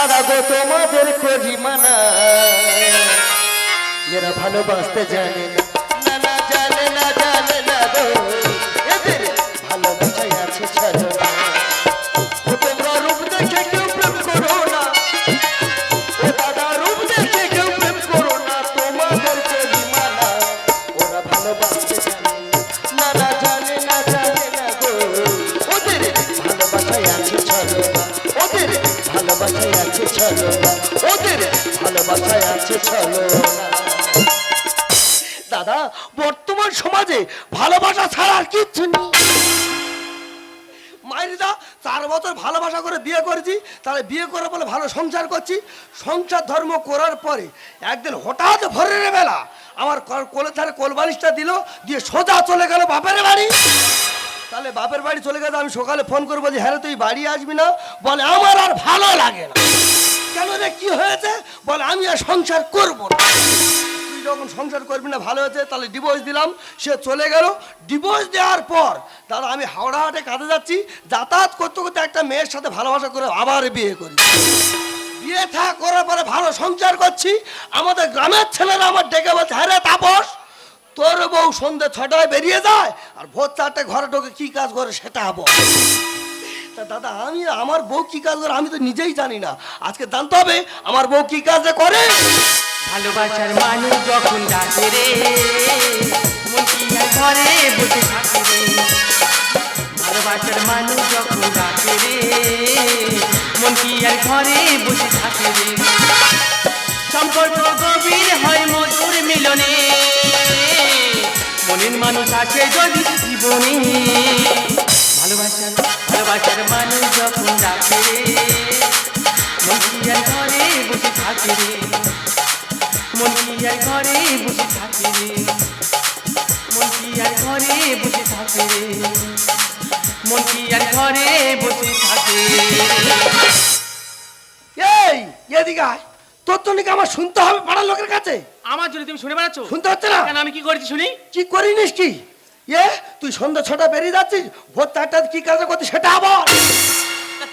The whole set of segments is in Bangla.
দাদা গো তোমাদের খোঁজি মানা। ভালোবাসতে জানে না জানে না জানে না গো। দাদা, বর্তমান সমাজে ভালোবাসা ছাড়া আর কিচ্ছু নেই। মায়েরিদা চার বছর ভালোবাসা করে বিয়ে করেছি, তাহলে বিয়ে করে বলে ভালো সংসার করছি। সংসার ধর্ম করার পরে একদিন হঠাৎ ভোরের বেলা আমার কোলে ধারে কোলবালিশটা দিল, দিয়ে সোজা চলে গেল বাপের বাড়ি। তাহলে বাপের বাড়ি চলে গেলে আমি সকালে ফোন করব যে হ্যাঁ তুই বাড়ি আসবি না? বলে, আমার আর ভালো লাগে না। কেন রে, কি হয়েছে? বলে, আমি আর সংসার করব না। তুই যখন সংসার করবি না, ভালো হয়েছে, তাহলে ডিভোর্স দিলাম। সে চলে গেল। ডিভোর্স দেওয়ার পর, দাদা, আমি হাওড়া হাটে কাজে যাচ্ছি। যাতায়াত করতে করতে একটা মেয়ের সাথে ভালোবাসা করে আবার বিয়ে করি। বিয়ে থা করার পরে ভালো সংসার করছি। আমাদের গ্রামের ছেলেরা আমার ডেকে বলছে হ্যাঁ রে, তাপস, তোর বউ সন্ধ্যে ছটায় বেরিয়ে যায়, আর ভোর চারটে ঘরে ঢোকে কি কাজ করে সেটা বল। দাদা, আমি আমার বউ কি কাজ করে আমি তো নিজেই জানি না। আজকে জানতে হবে, আমার বউ কি কাজ করে? ভালোবাসার মানুষ যখন ডাকে রে ঘরে বসে থাকে রে। ভালোবাসার মানুষ যখন ডাকে রে, মন ঘরে বসে থাকে রে। সম্পর্ক গভীর হয় মধুর মিলনে। মনের মানুষ আসে যদি জীবনে। ভালোবাসার ভালোবাসার মানুষ যখন ডাকে মন কি আর ঘরে বসে থাকে রে। মন কি আর ঘরে বসে থাকে রে। মন কি আর ঘরে বসে থাকে রে। মন কি আর ঘরে বসে থাকে এই এদিকে আয়। তোর তো নাকি আমার শুনতে হবে পাড়ার লোকের কাছে। আমার জন্য তুমি শুনে বেড়াচ্ছ? শুনতে হচ্ছে না। কেন আমি কি করেছি শুনি? কি করিনিস কি? এ তুই সন্ধ্যা ছটা বেরিয়ে যাচ্ছিস? ভোর চারটা কি কাজ করছিস সেটা আবার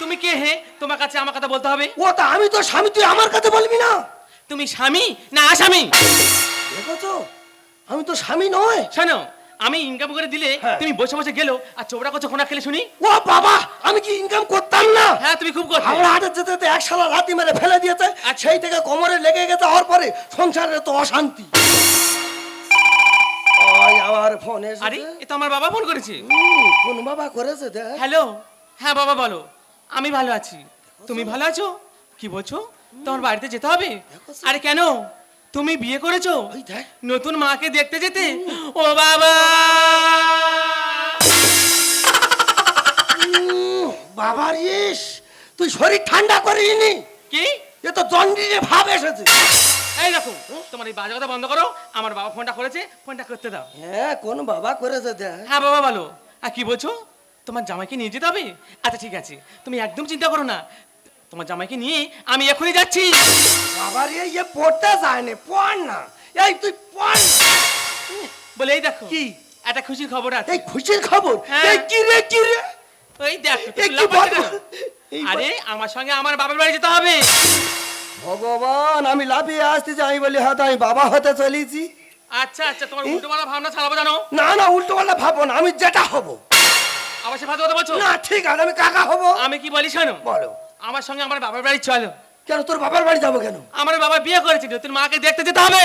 তুমি কে হে? তোমার কাছে আমার কথা বলতে হবে? ও তা আমি তো স্বামী তুই আমার কাছে বলবি না। তুমি স্বামী না আসামি? দেখেছ? আমি তো স্বামী নয়। শোনো আমি ইনকাম করে দিলে হ্যাঁ। তুমি বসে বসে গেলো আর চোপড়া করছ খোনা খেলে শুনি? ও বাবা আমি কি ইনকাম করতাম না? হ্যাঁ তুমি খুব করছ হাওড়া হাটে যেতে যেতে এক সালা রাতি মেরে ফেলে দিয়েছে আর সেই থেকে কোমরে লেগে গেছে হওয়ার পরে সংসারে তো অশান্তি। ওই আমার ফোন আরে এ তো আমার বাবা ফোন করেছে। হুম, কোন বাবা করেছে দেখ। হ্যালো হ্যাঁ বাবা বলো। আমি ভালো আছি। তুমি ভালো আছো? কি বলছো? তোমার বাড়িতে যেতে হবে? আরে কেন? তুমি বিয়ে করেছ? নতুন মাকে দেখতে যেতে? ও বাবা! বাবার ইস তুই শরীর ঠান্ডা করিনি কি? এ তো জন্ডিসে ভাব এসেছে। এই দেখো তোমার এই বাজে কথা বন্ধ করো আমার বাবা ফোনটা করেছে ফোনটা করতে দাও। হ্যাঁ কোন বাবা করেছে হ্যাঁ বাবা বলো। আর কি বলছো? তোমার জামাইকে নিয়ে যেতে হবে? আচ্ছা ঠিক আছে। তুমি একদম চিন্তা করো না। তোমার জামাইকে নিয়ে আমি এখনই যাচ্ছি। বাবার এই যে পড়তে যায় না পড় না। এই তুই পড় বলে এই দেখো কি? একটা খুশির খবর আছে। এই খুশির খবর? হ্যাঁ। এই কি রে কি রে? ওই দেখ আরে আমার সঙ্গে আমার বাবার বাড়ি যেতে হবে। ভগবান আমি লাফিয়ে আসতেছি আমি বলি হয়তো আমি বাবা হতে চলেছি। আচ্ছা আচ্ছা তোমার উল্টো পাল্টা ভাবনা চালাবো জানো? না না উল্টো পাল্টা ভাবো না আমি যেটা হব। আবার সে ভাত কথা বলছো? না ঠিক আছে আমি কাকা হব। আমি কি বলি শোনো? বলো। আমার সঙ্গে আমার বাবার বাড়ি চলো। কেন তোর বাবার বাড়ি যাব কেন? আমার বাবা বিয়ে করেছে নতুন মাকে দেখতে যেতে হবে।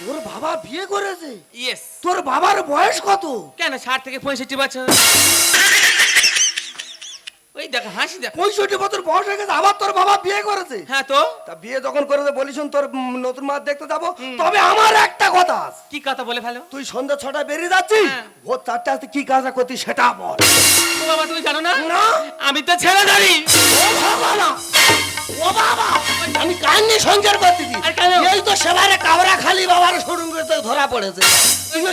তোর বাবা বিয়ে করেছে? ইয়েস তোর বাবার বয়স কত? কেন ষাট থেকে পঁয়ষট্টি বছর। দেখো হাসি দেখো। পঁয়ষট্টি বছর বয়স হয়ে গেছে আবার তোর বাবা বিয়ে করেছে। হ্যাঁ তো? তা বিয়ে যখন করেছে বলিস তোর নতুন মা দেখতে যাব। তবে আমার একটা কথা আছে। কি কথা বলে ফেলো? তুই সন্ধ্যা ছটা বেরিয়ে যাচ্ছিস? হ্যাঁ। ভোর চারটে আসতে কি কাজটা করতি সেটা বল। বাবা তুমি জানো না? না। আমি তো ছেলে জানি ও ভগবান! ও বাবা আমি কান নিয়ে সংসার করতেছি? এই তো সেবারে কাবরা খালি বাবার শোরুম ধরা পড়েছে।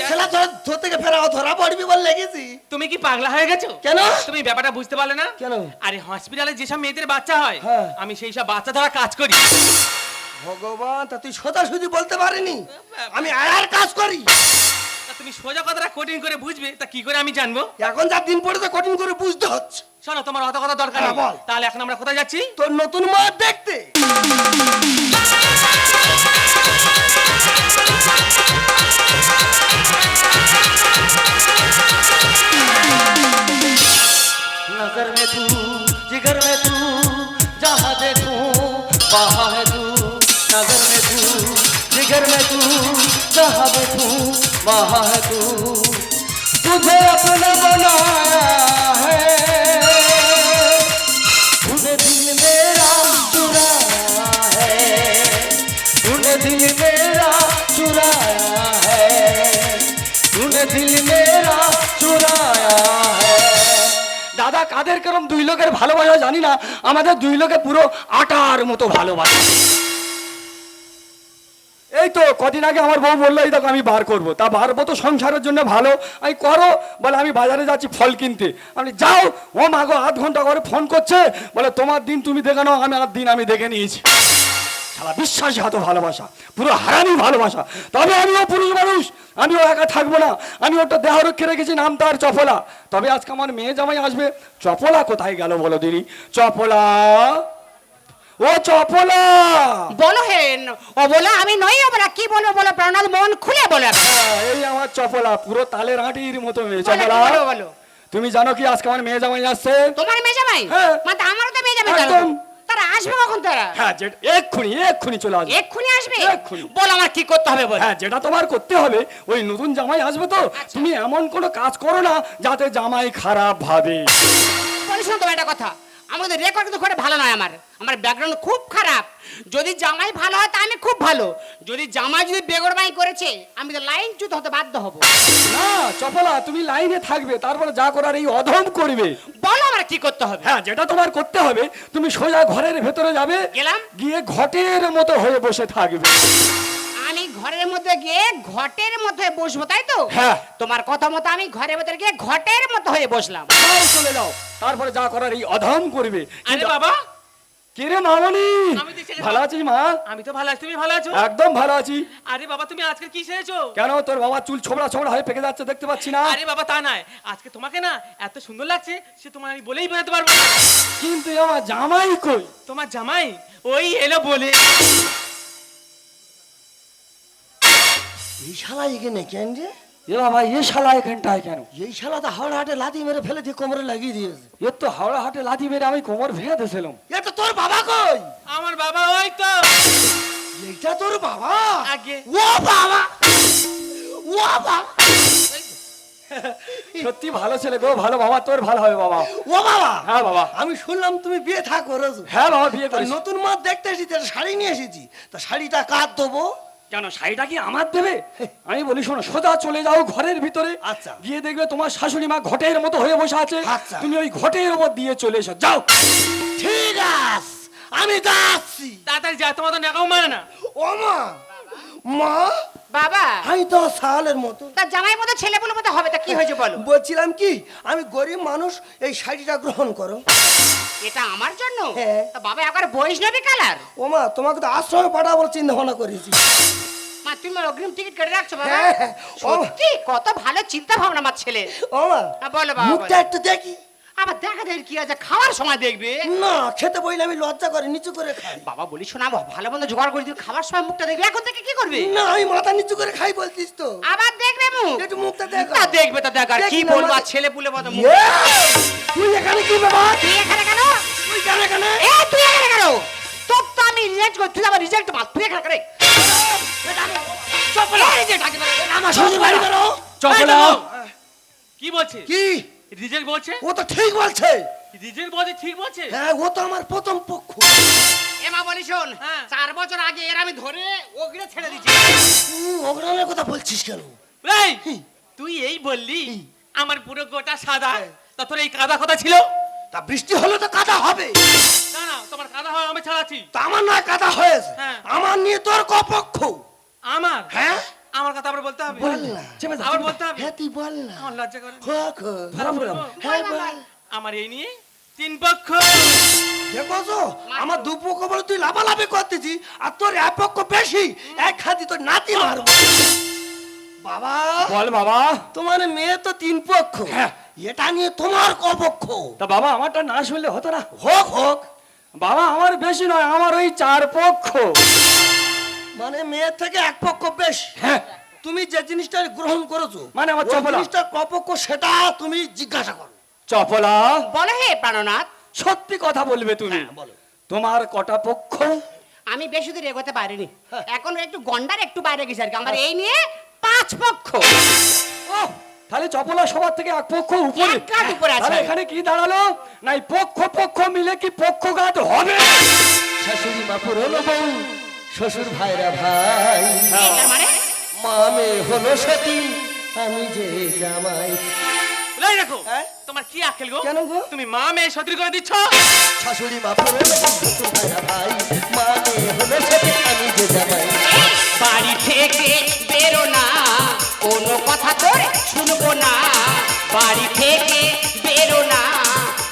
খেলা ধরা ধর থেকে ফেরাও ধরা পড়বি বল লেগেছি। তুমি কি পাগলা হয়ে গেছো? কেন? তুমি ব্যাপারটা বুঝতে পারলে না? কেন? আরে হসপিটালে যেসব মেয়েদের বাচ্চা হয় হ্যাঁ। আমি সেই সব বাচ্চা ধরা কাজ করি। ভগবান তা তুই সোজা সুজি বলতে পারিনি? আমি আয়ার কাজ করি। তুমি সোজা কথাটা কঠিন করে বুঝবে তা কি করে আমি জানবো এখন যা দিন পড়েছে কঠিন করে বুঝতে হচ্ছে শোনো তোমার অত কথা দরকার হ্যাঁ, নেই বল। তাহলে এখন আমরা কোথায় যাচ্ছি তোর নতুন মা দেখতে नजर में तू जिगर में तू जहाँ देखूं वहाँ है तू नजर में तू जिगर में तू जहाँ देखूं वहाँ है तू तुझे अपना बनाया है तूने दिल मेरा चुराया है तूने दिल मेरा चुराया है तूने दिल मेरा चुराया है দাদা কাদের কেরম দুই লোকের ভালোবাসা জানি না আমাদের দুই লোকে পুরো আটার মতো ভালোবাসা এই তো কদিন আগে আমার বউ বলল, এই দেখো আমি বার করব। তা বারবো তো সংসারের জন্য ভালো। আমি করো, বলে আমি বাজারে যাচ্ছি ফল কিনতে। আমি যাও, ও মাগো আধ ঘণ্টা করে ফোন করছে, বলে তোমার দিন তুমি দেখে নাও, আমি আর দিন আমি দেখে নিয়েছি। সারা বিশ্বাসঘাত ভালোবাসা, পুরো হারানি ভালোবাসা। তবে আমিও পুরুষ মানুষ, আমিও একা থাকব না। আমি ওটা দেহ রক্ষে রেখেছি, নাম তার চপলা। তবে আজকে আমার মেয়ে জামাই আসবে। চপলা কোথায় গেল বলো দিদি? চপলা ও চপলা। বলো হেন ও বলো আমি নই বলো কি বলব বলো? প্রাণাল মন খুলে বলো হ্যাঁ, এই আমার চপলা পুরো তালের হাঁটির মতো মেয়ে বলো, চপলা। বলো বলো। তুমি জানো কি আজকে আমার মেয়ে জামাই আসছে? তোমার মেয়ে জামাই? হ্যাঁ। মানে আমারও তো মেয়ে জামাই একদম। তারা আসবে কখন তারা? হ্যাঁ যে এক্ষুনি এক্ষুনি চলে আসবে। এক্ষুনি আসবে? এক্ষুনি। বল আমার কি করতে হবে বল। হ্যাঁ যেটা তোমার করতে হবে ওই নতুন জামাই আসবে তো। তুমি এমন কোনো কাজ করো না যাতে জামাই খারাপ ভাবে। বলি শোনো তোমার একটা কথা। আমাদের রেকর্ড কিন্তু খুব ভালো নয় আমার। আমার ব্যাকগ্রাউন্ড খুব খারাপ। যদি জামাই ভালো হয় তা আমি খুব ভালো। যদি জামাই যদি বেগরবাই করেছে আমি তো লাইন চুত হতে বাধ্য হব। না চপলা তুমি লাইনে থাকবে তারপরে যা করার এই অধম করবে। বলো আমার কি করতে হবে? হ্যাঁ যেটা তোমার করতে হবে তুমি সোজা ঘরের ভেতরে যাবে গেলাম। গিয়ে ঘটের মতো হয়ে বসে থাকবে। ঘরের মধ্যে গিয়ে ঘটের মধ্যে বসবো তাই তো? হ্যাঁ। তোমার কথা মতো আমি ঘরের ভেতরে গিয়ে ঘটের মতো হয়ে বসলাম। চলে যাও। তারপরে যা করার এই অধম করবে। আরে বাবা। কে রে মামনি আমি তো ছেলে- ভালো আছিস মা? আমি তো ভালো আছি তুমি ভালো আছো? একদম ভালো আছি। আরে বাবা তুমি আজকে কি সেরেছো? কেন? তোর বাবা চুল ছোবড়া ছোবড়া হয়ে পেকে যাচ্ছে দেখতে পাচ্ছি না। আরে বাবা তা নয়। আজকে তোমাকে না এত সুন্দর লাগছে সে তোমার আমি বলেই বোঝাতে পারব না। কিন্তু আমার জামাই কই? তোমার জামাই? ওই এলো বলে। এই শালা এখানে কেন রে এ বাবা এ শালা এখানটায় কেন? এই শালা তো হাওড়া হাটে লাথি মেরে ফেলে দিয়ে কোমরে লাগিয়ে দিয়েছে। এর তো হাওড়া হাটে লাথি মেরে আমি কোমর ভেঙে দিয়েছিলাম। এ তো তোর বাবা কই? আমার বাবা ওই তো। এইটা তোর বাবা? আগে। ও বাবা! ও বাবা! সত্যি ভালো ছেলে গো ভালো বাবা তোর ভালো হবে বাবা। ও বাবা! হ্যাঁ বাবা। আমি শুনলাম তুমি বিয়ে থা করেছ হ্যাঁ বাবা বিয়ে তা করিস নতুন মাছ দেখতে এসেছি শাড়ি নিয়ে এসেছি। তা শাড়িটা কার দেবো? কেন শাড়িটা কি আমার দেবে? আমি বলি শোনো সোজা চলে যাও ঘরের ভিতরে। আচ্ছা। গিয়ে দেখবে তোমার শাশুড়ি মা ঘটের মতো হয়ে বসে আছে। আচ্ছা। তুমি ওই ঘটের উপর দিয়ে চলে এসো। যাও। ঠিক আছে আমি যাচ্ছি। তাড়াতাড়ি যা তোমার তো নেকাও মানে না। ও মা মা? বাবা। আমি তো সালের মতো। তার জামাই মতো ছেলে বলে মতো হবে তা কি হয়েছে বলো? বলছিলাম কি আমি গরিব মানুষ এই শাড়িটা গ্রহণ করো। এটা আমার জন্য হ্যাঁ। তা বাবা একবার বৈষ্ণবী কালার ও মা তোমাকে তো আশ্রমে পাঠাবো চিন্তা ভাবনা করেছি মা তুমি আমার অগ্রিম টিকিট কেটে রাখছো বাবা হ্যাঁ, হ্যাঁ। ও। সত্যি কত ভালো চিন্তা ভাবনা আমার ছেলে ও মা হ্যাঁ, বলো বাবা, মুখটা বলো। একটু দেখি আবার দেখা যায় কি আছে খাওয়ার সময় দেখবে। না খেতে বইলে আমি লজ্জা করে নিচু করে খাই। বাবা বলি শোনা ভালো মন্দ জোগাড় করে দিও খাবার সময় মুখটা দেখবে এখন থেকে কি করবে? না আমি মাথা নিচু করে খাই বলছিস তো। আবার দেখবে মুখ? একটু মুখটা দেখো। তা দেখবে তা দেখ আর কি বলব আর ছেলে পুলে মতো মুখ। ইয়ে! তুই এখানে কি ব্যাপার? তুই এখানে কেন? তুই কেন এখানে? এ তুই এখানে কেন? তোর তো আমি রিজেক্ট করি তুই আমার রিজেক্ট মার তুই এখানে করে চপলা। আমার শ্বশুর বাড়ি বেরো চপলা। কি বলছে কি? রিজেক্ট বলছে? ও তো ঠিক বলছে। রিজেক্ট বলছে ঠিক বলছে? হ্যাঁ ও তো আমার প্রথম পক্ষ। এমা বলি শোন হ্যাঁ। চার বছর আগে এর আমি ধরে ওগড়ে ছেড়ে কথা বলছিস কেন? এই তুই এই বললি আমার পুরো গোটা সাদা। হ্যাঁ। তা তোর এই কাদা কথা ছিল? তা বৃষ্টি হলে তো কাদা হবে। না না তোমার কাদা হয় আমি ছাড়াচ্ছি। তা আমার না কাদা হয়েছে। হ্যাঁ। আমার নিয়ে তোর কপক্ষ। আমার? হ্যাঁ? আমার কথা আবার বলতে হবে? বল না। আবার বলতে হবে? হ্যাঁ তুই বল না। আমার লজ্জা করে খোয়া খো। আবার বলব? হ্যাঁ বল আমার এই নিয়ে তিন পক্ষ। দেখো আমার দু পক্ষ বলে তুই লাফালাফি করতেছি আর তোর এক পক্ষ বেশি। এক খাদি তোর নাতি মারবো। বাবা বল বাবা। তোমার মেয়ে তো তিন পক্ষ। হ্যাঁ। এটা নিয়ে তোমার কপক্ষ তা বাবা আমারটা না শুনলে হতো না? হোক হোক। বাবা আমার বেশি নয় আমার ওই চার পক্ষ। মানে মেয়ের থেকে এক পক্ষ বেশ। হ্যাঁ। তুমি যে জিনিসটা গ্রহণ করেছ মানে আমার চপলা। জিনিসটা কপক্ষ সেটা তুমি জিজ্ঞাসা করো। চপলা? বলো হে প্রাণনাথ। সত্যি কথা বলবে তুমি। হ্যাঁ, বলো। তোমার কটা পক্ষ? আমি বেশি দূর এগোতে পারিনি। হ্যাঁ। এখন একটু গন্ডার একটু বাইরে গেছে আর কি। আমার এই নিয়ে পাঁচ পক্ষ। ও তাহলে চপলা সবার থেকে এক পক্ষ উপরে। এক কাঁধ উপরে আছে। তাহলে এখানে কি দাঁড়াল? নাই পক্ষ পক্ষ মিলে কি পক্ষঘাত হবে? শাশুড়ি মা পুরনো বউ। শ্বশুর ভাইরা ভাই। তার মানে? মামে হলো সতী। আমি যে জামাই। দেখো হ্যাঁ? তোমার কি আকেল গো? কেন গো? তুমি মা মেয়ে সতী করে দিচ্ছ? শাশুড়ি মা ভাইরা ভাই। মামে হলো সতী আমি যে জামাই। বাড়ি থেকে বেরো না কোনো কথা তোর শুনব না। বাড়ি থেকে বেরো না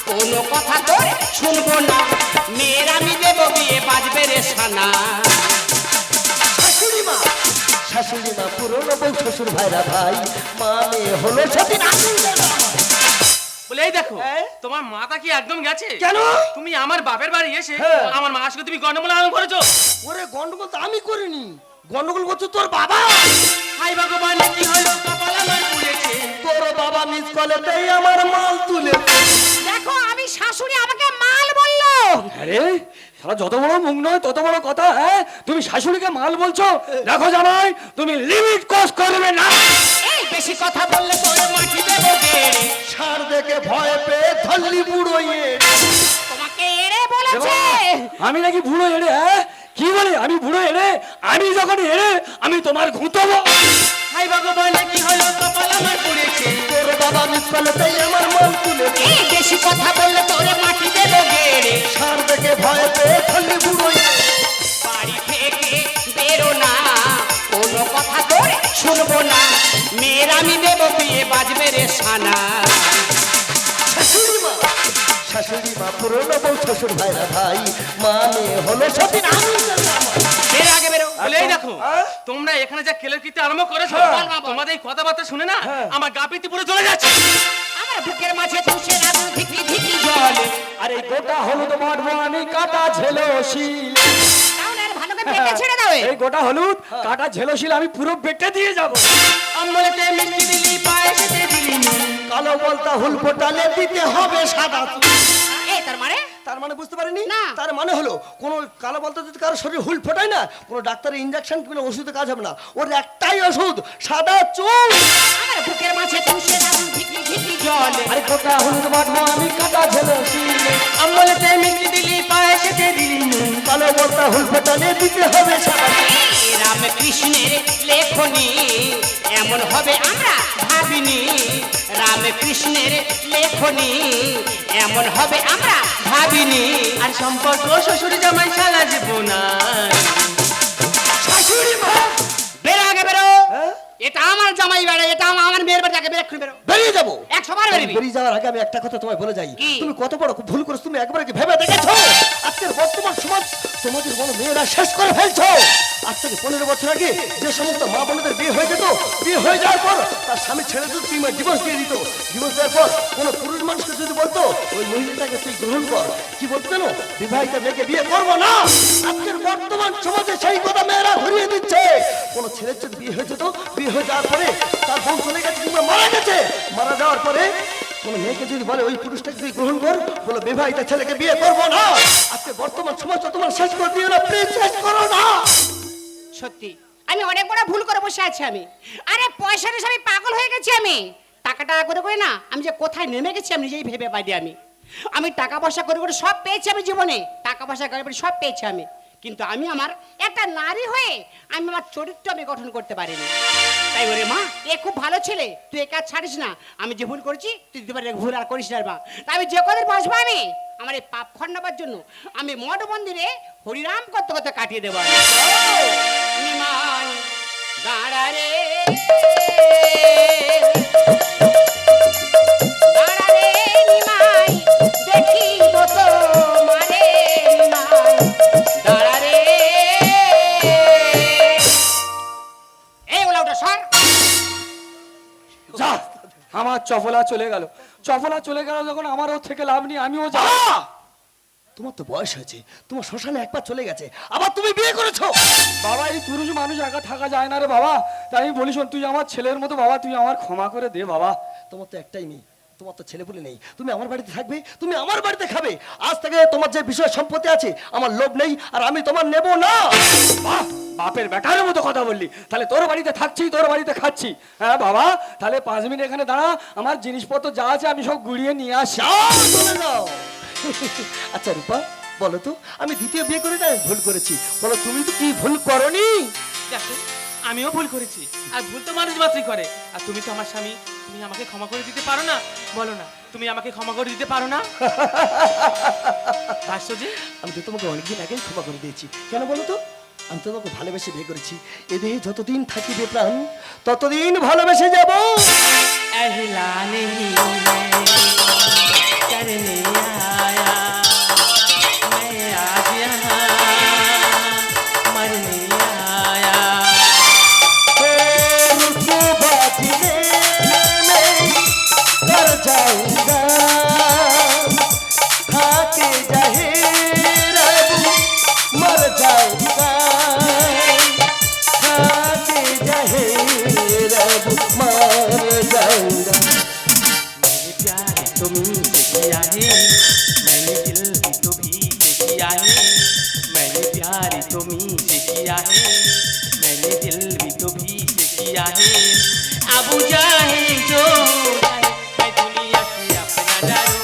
কোনো কথা তোর শুনব না। মেয়ের আমি দেবো বিয়ে বাজবে রে সানা। মা শাশুড়ি মা পুরনো বউ শ্বশুর ভাইরা ভাই মামে হলো আমি বলে এই দেখো হ্যাঁ? তোমার মাথা কি একদম গেছে? কেন? তুমি আমার বাপের বাড়ি এসে হ্যাঁ। আমার মার সঙ্গে তুমি গন্ডমূল আরম্ভ করেছ? ওরে গন্ডগোল তো আমি করিনি। গন্ডগোল করছ তোর বাবা। হাই ভগবান কি হলো কপাল আমার পুড়েছে তোর বাবা মিস কলেতেই আমার মাল তুলে দেখো আমি শাশুড়ি আমাকে মাল বলল। আরে সারা যত বড় মুখ নয় তত বড় কথা হ্যাঁ? তুমি শাশুড়িকে মাল বলছো? দেখো জামাই তুমি লিমিট ক্রস করবে না। এই বেশি কথা বললে তোর মাটি দেবো কে? সার দেখে ভয় পেয়ে ধল্লি বুড়োয়ে তোমাকে এড়ে বলেছে। আমি নাকি বুড়ো এড়ে হ্যাঁ? কি বলে? আমি বুড়ো এড়ে আমি যখন এড়ে আমি তোমার ঘুঁতবো হাই ভগবান কি হলো কপাল আমার পুড়েছে তোর বাবা মিস কলেতেই আমার মাল তুলে এই বেশি কথা বললে তোর মাটি দেবো গেড়ে সার দেখে ভয় পেয়ে ধল্লি বুড়োইয়ে বাড়ি থেকে বেরো না কোনো কথা তোর শুনব না। মেয়ের আমি দেবো বিয়ে বাজবে রে সানা। শাশুড়ি মা শাশুড়ি মা পুরনো বউ শ্বশুর ভাইরা ভাই মানে হলো সতী আমি যে জামাই। বের আগে বেরো বলে এই দেখো হ্যাঁ? তোমরা এখানে যা খেলের কীর্তি আরম্ভ করেছ তোমাদের এই কথাবার্তা শুনে না হ্যাঁ। আমার গা পিত্তি পুরো চলে যাচ্ছে আমার বুকের মাঝে তুষে রাজু ধিকি ধিকি জলে আরে গোটা হলুদ মাঠবো আমি কাটা ঝেলশীল তাহলে আর পেটে ছেড়ে দাও এই গোটা হলুদ কাটা ঝেলশীল আমি পুরো বেটে দিয়ে যাব মিষ্টি দিলি পায়েসেতে দিলি। কালো বলতা হুল ফোটালে দিতে হবে সাদা চুল। এই তার মানে? তার মানে বুঝতে পারিনি। তার মানে হলো কোন কালো বলতে যদি কারও শরীর হুল ফোটায় না কোনো ডাক্তারের ইঞ্জেকশন কিংবা ওষুধে কাজ হবে না। ওর একটাই ওষুধ সাদা চুল। আমার বুকের মাঝে তুষে রাজু ধিকি ধিকি জলে। আরে গোটা হলুদ মাঠবো আমি কাটা ঝেলশীল অম্বলেতে মিষ্টি দিলি পায়েসেতে দিলি কালো বলতা হুল ফোটালে দিতে হবে সাদা রাম কৃষ্ণের লেখনি এমন হবে আমরা ভাবিনি রাম কৃষ্ণের লেখনি। এমন হবে আমরা ভাবিনি আর সম্পর্ক শ্বশুর জামাই সারা জীবনা বেরো আগে বেরো? এটা আমার জামাই বেড়া এটা আমার মেয়ের বাড়ি আগে বেরো এক্ষুনি বেরো। বেরিয়ে যাব? একশো বার বেরোবি বেরিয়ে যাওয়ার আগে আমি একটা কথা তোমায় বলে যাই। তুমি কত বড় ভুল করেছ তুমি একবার কি ভেবে দেখেছ? আজকের বর্তমান সমাজ তোমাদের বড় মেয়েরা শেষ করে ফেলছো। আজ থেকে পনেরো বছর আগে যে সমস্ত মা বোনদের বিয়ে হয়ে যেত বিয়ে হয়ে যাওয়ার পর তার স্বামী ছেড়ে দিত তুই ডিভোর্স দিয়ে দিত। ডিভোর্স দেওয়ার পর কোনো পুরুষ মানুষকে যদি বলতো ওই মহিলাটাকে তুই গ্রহণ কর। কি বলতো জানো বিবাহিত মেয়েকে বিয়ে করব না। আজকের বর্তমান সমাজে সেই কথা মেয়েরা ঘুরিয়ে দিচ্ছে। কোনো ছেলের যদি বিয়ে হয়ে যেত বিয়ে হয়ে যাওয়ার পরে তার বউ চলে গেছে, কিংবা মারা গেছে। মারা যাওয়ার পরে কোনো মেয়েকে যদি বলে, ওই পুরুষটাকে তুই গ্রহণ কর, বলো, বিবাহিত ছেলেকে বিয়ে করব না। আজকে বর্তমান সমাজটা তোমার শেষ করে দিও না, প্লিজ শেষ করো না। সত্যি, আমি অনেক বড় ভুল করে বসে আছি আমি। আরে, পয়সা নিয়ে আমি পাগল হয়ে গেছি আমি। টাকা টাকা করে করে না, আমি যে কোথায় নেমে গেছি আমি নিজেই ভেবে পাই আমি। আমি টাকা পয়সা করে করে সব পেয়েছি আমি জীবনে। টাকা পয়সা করে সব পেয়েছি আমি। কিন্তু আমি আমার একটা নারী হয়ে আমি আমার চরিত্র আমি গঠন করতে পারিনি। তাই ওরে মা, এ খুব ভালো ছেলে, তুই এ কাজ ছাড়িস না। আমি যে ভুল করেছি, তুই দুবার ভুল আর করিস না মা। আমি যে কদিন বাঁচবো আমি? আমার এই পাপ খণ্ডাবার জন্য আমি মঠ মন্দিরে হরিরাম করতে করতে কাটিয়ে দেবো দাঁড়া রে। চপলা চলে গেল। চফলা চলে গেল যখন আমারও থেকে লাভ নেই আমিও যা তোমার তো বয়স হয়েছে তোমার শ্মশানে একবার চলে গেছে আবার তুমি বিয়ে করেছ? বাবা এই পুরুষ মানুষ একা থাকা যায় না রে বাবা। তাই আমি বলি শোন তুই আমার ছেলের মতো বাবা তুই আমার ক্ষমা করে দে বাবা। তোমার তো একটাই মেয়ে তোমার তো ছেলে বলে নেই। তুমি আমার বাড়িতে থাকবে, তুমি আমার বাড়িতে খাবে। আজ থেকে তোমার যে বিষয় সম্পত্তি আছে, আমার লোভ নেই আর আমি তোমার নেব না। বাপের বেটার মতো কথা বললি। তাহলে তোর বাড়িতে থাকছি, তোর বাড়িতে খাচ্ছি। হ্যাঁ বাবা, তাহলে পাঁচ মিনিট এখানে দাঁড়া। আমার জিনিসপত্র যা আছে আমি সব গুড়িয়ে নিয়ে আসি। আচ্ছা রূপা, বলো তো, আমি দ্বিতীয় বিয়ে করে না, ভুল করেছি? বলো, তুমি তো কি ভুল করনি? দেখো, আমিও ভুল করেছি। আর ভুল তো মানুষ মাত্রই করে। আর তুমি তো আমার স্বামী। তুমি আমাকে ক্ষমা করে দিতে পারো না? বলো না তুমি আমাকে ক্ষমা করে দিতে পারো না? ভাস্যজি আমি তো তোমাকে অনেকদিন আগে ক্ষমা করে দিয়েছি। কেন বলো তো? আমি তো তোমাকে ভালোবেসে বিয়ে করেছি। এ দেহে যতদিন থাকিবে প্রাণ ততদিন ভালোবেসে যাব। এহলা নেহি করনে da da